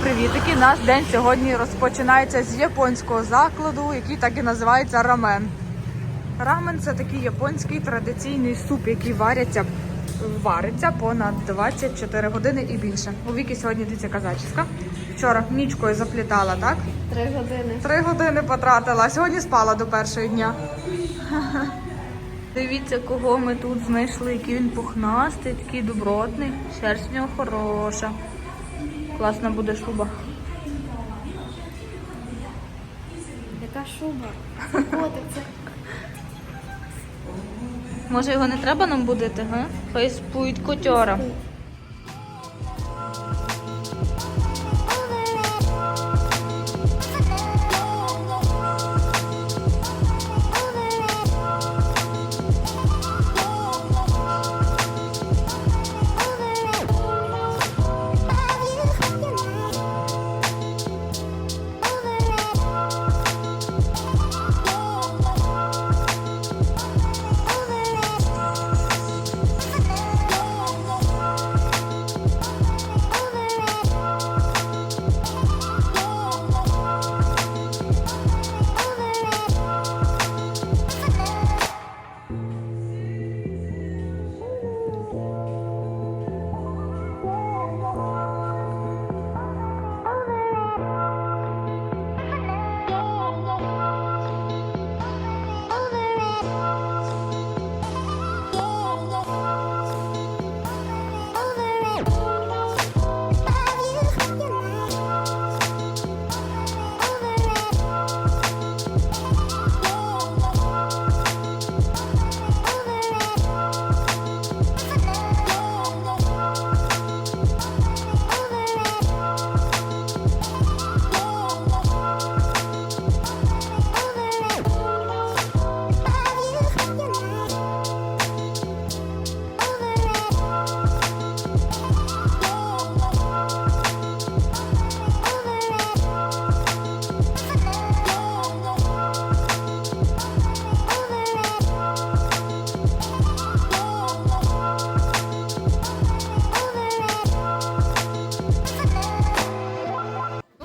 привітики! Наш день сьогодні розпочинається з японського закладу, який так і називається рамен. Рамен це такий японський традиційний суп, який варяться, вариться понад 24 години і більше. У віки сьогодні дивіться казачська. Вчора нічкою заплітала, так? Три години. Три години потратила, а сьогодні спала до першої дня. Дивіться, кого ми тут знайшли, який він пухнастий, такий добротний, шерсть в нього хороша. Класна буде шуба. Яка шуба? Це котик, це Може його не треба нам будити, га? Хай спують котьора.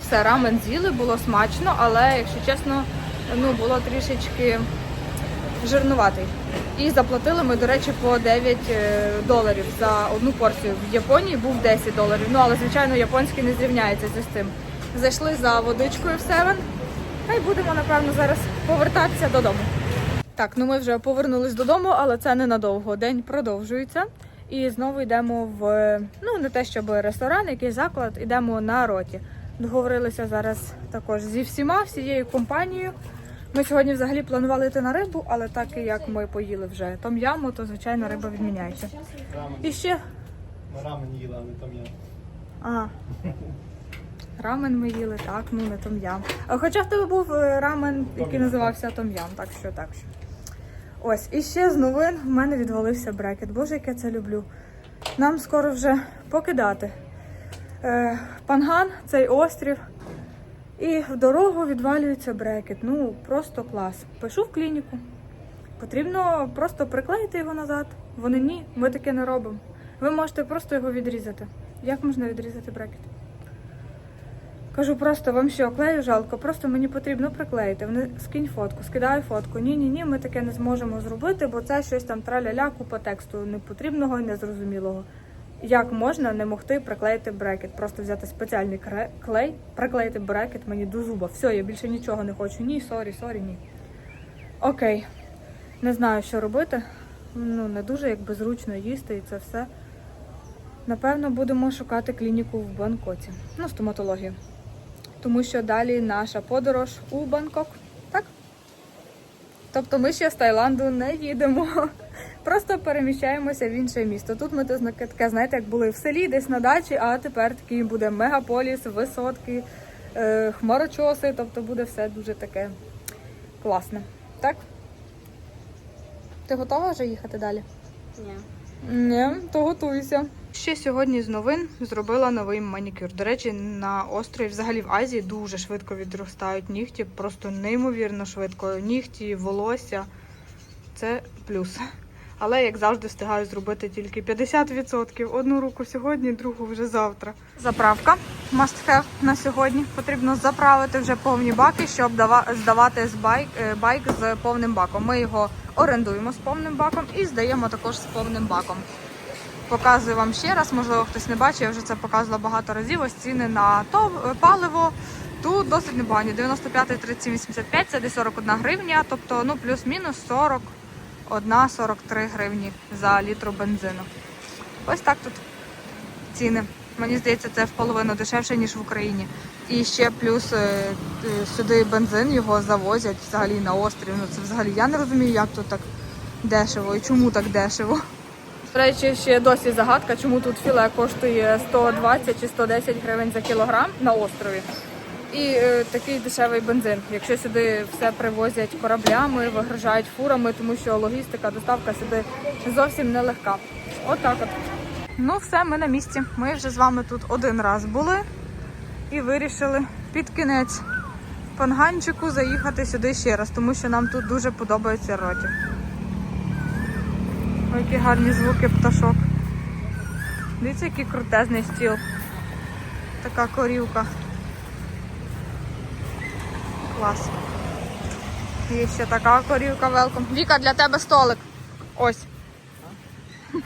Все, рамен з'їли, було смачно, але, якщо чесно, ну було трішечки жирнуватий. І заплатили ми, до речі, по 9 е, доларів за одну порцію. В Японії був 10 доларів. Ну, але, звичайно, японський не зрівняється з цим. Зайшли за водичкою в Севен. Та й будемо, напевно, зараз повертатися додому. Так, ну ми вже повернулись додому, але це ненадовго. День продовжується. І знову йдемо в ну не те, щоб ресторан, якийсь заклад, йдемо на роті. Договорилися зараз також зі всіма, всією компанією. Ми сьогодні взагалі планували йти на рибу, але так і як ми поїли вже том-яму, то звичайно риба відміняється. І ще Ми рамен їла, а не там я. а, рамен ми їли, так, ну не том-ям. Хоча в тебе був е, рамен, який називався том-ям, так що так що. Ось, і ще з новин в мене відвалився брекет. Боже, як я це люблю. Нам скоро вже покидати. Е, Панган, цей острів. І в дорогу відвалюється брекет. Ну, просто клас. Пишу в клініку. Потрібно просто приклеїти його назад. Вони ні, ми таке не робимо. Ви можете просто його відрізати. Як можна відрізати брекет? Кажу, просто вам що, клею жалко, просто мені потрібно приклеїти. Вони скинь фотку, скидаю фотку. Ні, ні, ні, ми таке не зможемо зробити, бо це щось там траля-ля, купа тексту непотрібного і незрозумілого. Як можна не могти приклеїти брекет? Просто взяти спеціальний клей, приклеїти брекет мені до зуба. Все, я більше нічого не хочу. Ні, сорі, сорі, ні. Окей. Не знаю, що робити. Ну, не дуже якби зручно їсти і це все. Напевно, будемо шукати клініку в Бангкоці. Ну, стоматологію. Тому що далі наша подорож у Бангкок. Так? Тобто ми ще з Таїланду не їдемо. Просто переміщаємося в інше місто. Тут ми то таке, знаєте, як були в селі, десь на дачі, а тепер такий буде мегаполіс, висотки, е, хмарочоси. Тобто буде все дуже таке класне. Так? Ти готова вже їхати далі? Ні. Ні, то готуйся. Ще сьогодні з новин зробила новий манікюр. До речі, на острові, взагалі в Азії, дуже швидко відростають нігті, просто неймовірно швидко. Нігті, волосся це плюс. Але, як завжди, встигаю зробити тільки 50%. Одну руку сьогодні, другу вже завтра. Заправка must have на сьогодні. Потрібно заправити вже повні баки, щоб дава- здавати з байк, е, байк з повним баком. Ми його орендуємо з повним баком і здаємо також з повним баком. Показую вам ще раз, можливо, хтось не бачив, я вже це показувала багато разів. Ось ціни на то паливо. Тут досить непогані. 95 37 85 це десь 41 гривня, тобто ну плюс-мінус 41 43 гривні за літру бензину. Ось так тут ціни. Мені здається, це в половину дешевше, ніж в Україні. І ще плюс е, е, сюди бензин його завозять взагалі на острів. Ну це взагалі я не розумію, як тут так дешево і чому так дешево. До речі, ще досі загадка, чому тут філе коштує 120 чи 110 гривень за кілограм на острові. І е, такий дешевий бензин. Якщо сюди все привозять кораблями, вигружають фурами, тому що логістика, доставка сюди зовсім нелегка. Отак от. Ну, все, ми на місці. Ми вже з вами тут один раз були і вирішили під кінець панганчику заїхати сюди ще раз, тому що нам тут дуже подобається роті. Ой, які гарні звуки пташок. Дивіться, який крутезний стіл. Така корівка. Клас. І ще така корівка велком. Віка, для тебе столик. Ось.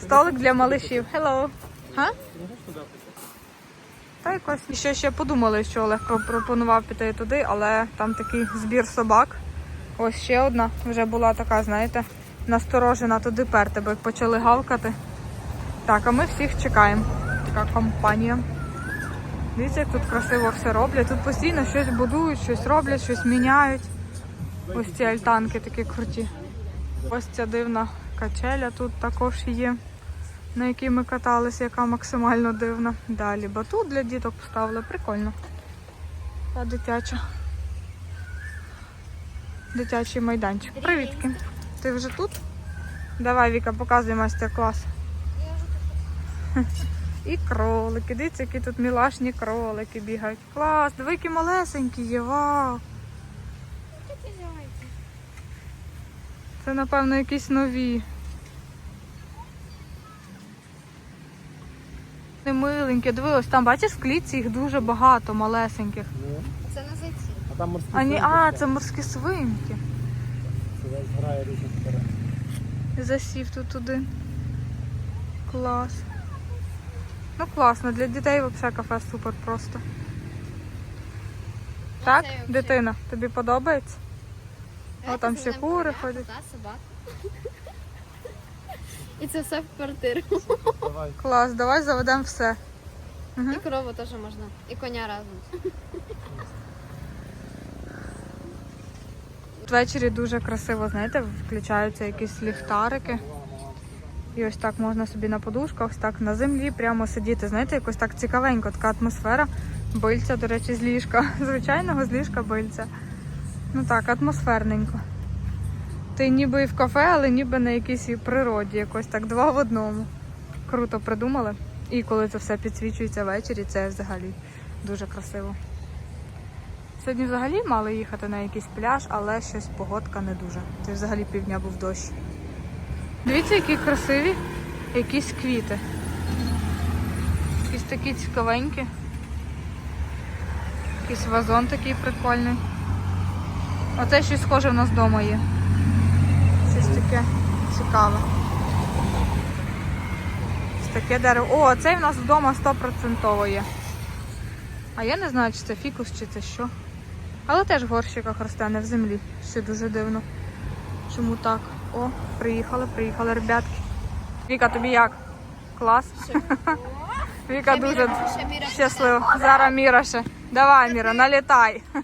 Столик для малишів. Hello. Та якось. І ще ще подумали, що Олег пропонував піти туди, але там такий збір собак. Ось ще одна вже була така, знаєте, насторожена туди перти, бо почали гавкати. Так, а ми всіх чекаємо. Така компанія. Дивіться, як тут красиво все роблять. Тут постійно щось будують, щось роблять, щось міняють. Ось ці альтанки такі круті. Ось ця дивна качеля тут також є, на якій ми каталися, яка максимально дивна. Далі батут для діток поставили. Прикольно. Та дитяча. Дитячий майданчик. Привітки. Ти вже тут? Давай, Віка, показуй майстер-клас. І кролики. Дивіться, які тут мілашні кролики бігають. Клас, диви, які малесенькі є, вау. Це, напевно, якісь нові. Не миленькі. Диви, ось там, бачиш, в клітці їх дуже багато малесеньких. Це на зайці. а там морські А, ні, свинки а це морські свинки. Це грає різних сторон. Засів тут один. Клас. Ну класно, для дітей взагалі кафе супер просто. Так, це взагалі. дитина, тобі подобається? О, там ще кури ходять. кота, собак. І це все в квартиру. Давай. Клас, давай заведемо все. Мгм. І корову теж можна. І коня разом. Ввечері дуже красиво, знаєте, включаються якісь ліхтарики. І ось так можна собі на подушках, так на землі прямо сидіти. Знаєте, якось так цікавенько, така атмосфера. Бильця, до речі, з ліжка. Звичайного з ліжка бильця. Ну так, атмосферненько. Ти ніби і в кафе, але ніби на якійсь природі. Якось так два в одному. Круто придумали. І коли це все підсвічується ввечері, це взагалі дуже красиво. Сьогодні взагалі мали їхати на якийсь пляж, але щось погодка не дуже. Це взагалі півдня був дощ. Дивіться, які красиві якісь квіти. Якісь такі цікавенькі. Якийсь вазон такий прикольний. Оце щось схоже в нас вдома є. Щось таке цікаве. Ось таке дерево. О, цей в нас вдома 100% є. А я не знаю, чи це фікус, чи це що. Але теж в горщиках росте, не в землі. Все дуже дивно. Чому так? О, приїхали, приїхали, ребятки. Віка, тобі як? Клас? Віка дуже щаслива. Зараз Міра ще. Давай, Міра, налітай.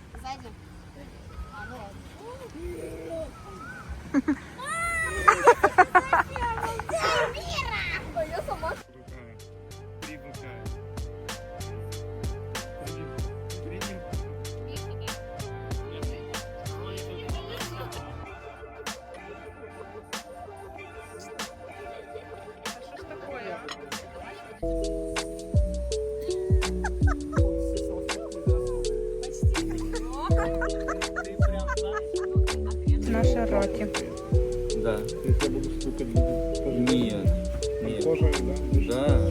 Наша роті. Да. Есть я буду стукать тоже. Нет. Нет. Кожа, да? Да,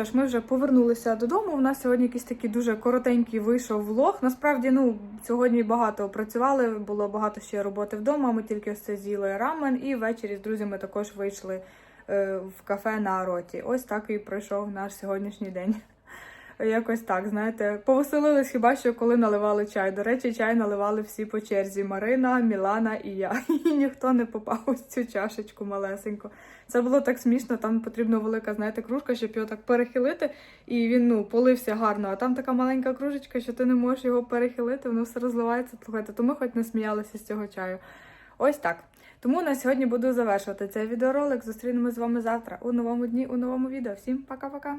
Що ж, ми вже повернулися додому. У нас сьогодні якийсь такий дуже коротенький вийшов влог. Насправді, ну сьогодні багато працювали, було багато ще роботи вдома. Ми тільки все з'їли рамен, і ввечері з друзями також вийшли е, в кафе на роті. Ось так і пройшов наш сьогоднішній день. Якось так, знаєте, повеселились хіба що коли наливали чай. До речі, чай наливали всі по черзі: Марина, Мілана і я. І ніхто не попав у цю чашечку малесеньку. Це було так смішно. Там потрібна велика, знаєте, кружка, щоб його так перехилити, і він ну полився гарно. А там така маленька кружечка, що ти не можеш його перехилити, воно все розливається. Слухайте, то ми хоч не сміялися з цього чаю. Ось так. Тому на сьогодні буду завершувати цей відеоролик. Зустрінемось з вами завтра у новому дні, у новому відео. Всім пока-пока!